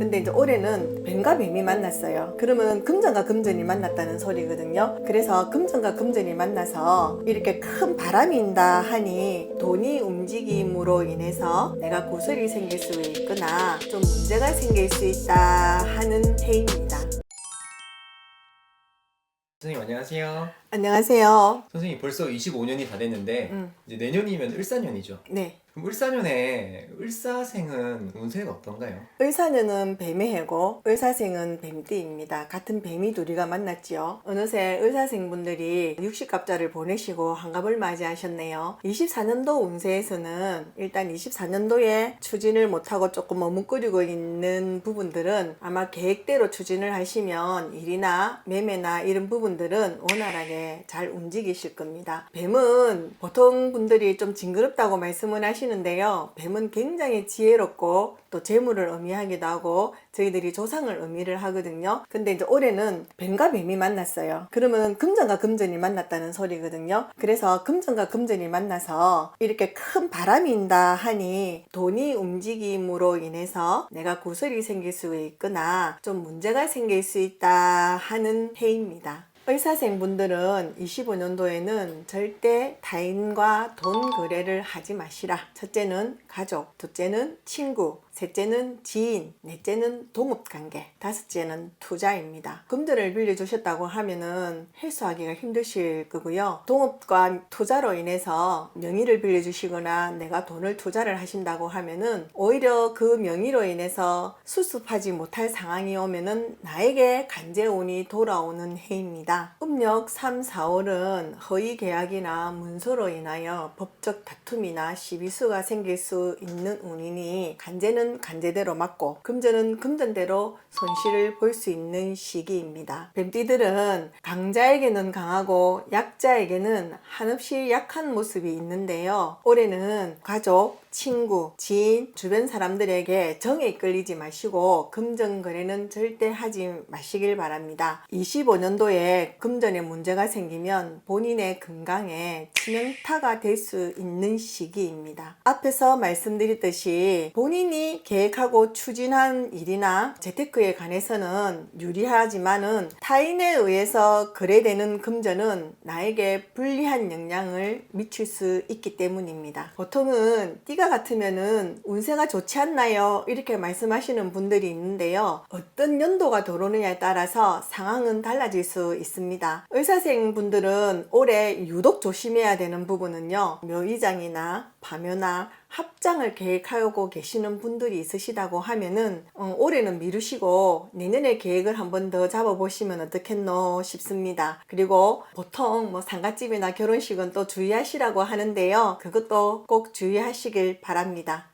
근데 이제 올해는 뱀과 뱀이 만났어요. 그러면 금전과 금전이 만났다는 소리거든요. 그래서 금전과 금전이 만나서 이렇게 큰 바람이 인다 하니 돈이 움직임으로 인해서 내가 구설이 생길 수 있거나 좀 문제가 생길 수 있다 하는 해입니다. 선생님 안녕하세요. 안녕하세요. 선생님 벌써 25년이 다 됐는데 음, 이제 내년이면 을사년이죠. 네. 그럼 을사년에 을사생은 운세가 어떤가요? 을사년은 뱀의 해고 을사생은 뱀띠입니다. 같은 뱀이 둘이가 만났지요. 어느새 을사생 분들이 60갑자를 보내시고 한갑을 맞이하셨네요. 24년도 운세에서는 일단 24년도에 추진을 못하고 조금 머뭇거리고 있는 부분들은 아마 계획대로 추진을 하시면 일이나 매매나 이런 부분들은 원활하게 잘 움직이실 겁니다. 뱀은 보통 분들이 좀 징그럽다고 말씀을 하시는 데요. 뱀은 굉장히 지혜롭고 또 재물을 의미하기도 하고 저희들이 조상을 의미를 하거든요. 근데 이제 올해는 뱀과 뱀이 만났어요. 그러면 금전과 금전이 만났다는 소리거든요. 그래서 금전과 금전이 만나서 이렇게 큰 바람이 인다 하니 돈이 움직임으로 인해서 내가 구설이 생길 수 있거나 좀 문제가 생길 수 있다 하는 해입니다. 의사생분들은 25년도에는 절대 타인과 돈 거래를 하지 마시라. 첫째는 가족, 둘째는 친구, 셋째는 지인, 넷째는 동업관계, 다섯째는 투자입니다. 금전을 빌려주셨다고 하면은 회수하기가 힘드실 거고요. 동업과 투자로 인해서 명의를 빌려주시거나 내가 돈을 투자를 하신다고 하면은 오히려 그 명의로 인해서 수습하지 못할 상황이 오면은 나에게 간제운이 돌아오는 해입니다. 음력 3, 4월은 허위 계약이나 문서로 인하여 법적 다툼이나 시비수가 생길 수 있는 운이니 간제는 간제대로 맞고 금전은 금전대로 손실을 볼 수 있는 시기입니다. 뱀띠들은 강자에게는 강하고 약자에게는 한없이 약한 모습이 있는데요. 올해는 가족, 친구, 지인, 주변 사람들에게 정에 끌리지 마시고 금전 거래는 절대 하지 마시길 바랍니다. 25년도에 금전에 문제가 생기면 본인의 건강에 치명타가 될 수 있는 시기입니다. 앞에서 말씀드렸듯이 본인이 계획하고 추진한 일이나 재테크에 관해서는 유리하지만은 타인에 의해서 거래되는 금전은 나에게 불리한 영향을 미칠 수 있기 때문입니다. 보통은 띠가 같으면은 운세가 좋지 않나요? 이렇게 말씀하시는 분들이 있는데요. 어떤 연도가 들어오느냐에 따라서 상황은 달라질 수 있습니다. 의사생 분들은 올해 유독 조심해야 되는 부분은요. 묘의장이나 파묘나 합장을 계획하고 계시는 분들이 있으시다고 하면은 어, 올해는 미루시고 내년에 계획을 한번 더 잡아보시면 어떻겠노 싶습니다. 그리고 보통 뭐 상가집이나 결혼식은 또 주의하시라고 하는데요. 그것도 꼭 주의하시길 바랍니다.